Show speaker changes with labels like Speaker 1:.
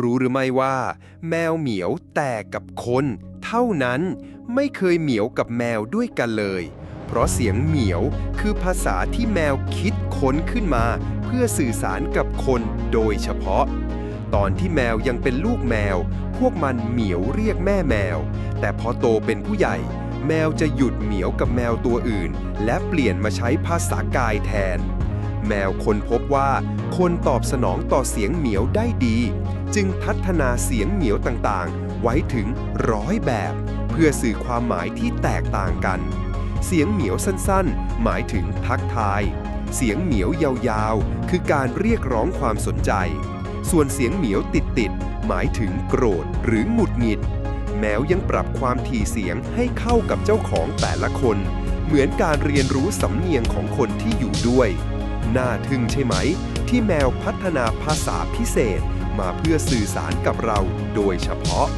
Speaker 1: รู้หรือไม่ว่า แมวเหมียวแต่กับคน เท่านั้นไม่เคยเหมียวกับแมวด้วยกันเลย เพราะเสียงเหมียวคือภาษาที่แมวคิดค้นขึ้นมา เพื่อสื่อสารกับคนโดยเฉพาะ ตอนที่แมวยังเป็นลูกแมว พวกมันเหมียวเรียกแม่แมว แต่พอโตเป็นผู้ใหญ่ แมวจะหยุดเหมียวกับแมวตัวอื่น และเปลี่ยนมาใช้ภาษากายแทน แมวค้นพบว่า คนตอบสนองต่อเสียงเหมียวได้ดี จึงพัฒนาเสียงเหมียวต่างๆ ไว้ถึงร้อยแบบ เพื่อสื่อความหมายที่แตกต่างกัน เสียงเหมียวสั้นๆ หมายถึงทักทาย เสียงเหมียวยาวๆ คือการเรียกร้องความสนใจ ส่วนเสียงเหมียวติดๆ หมายถึงโกรธหรือหงุดหงิด แมวยังปรับความถี่เสียงให้เข้ากับเจ้าของแต่ละคน เหมือนการเรียนรู้สำเนียงของคนที่อยู่ด้วย น่าทึ่งใช่ไหม ที่แมวพัฒนาภาษาพิเศษ มาเพื่อสื่อสารกับเราโดยเฉพาะ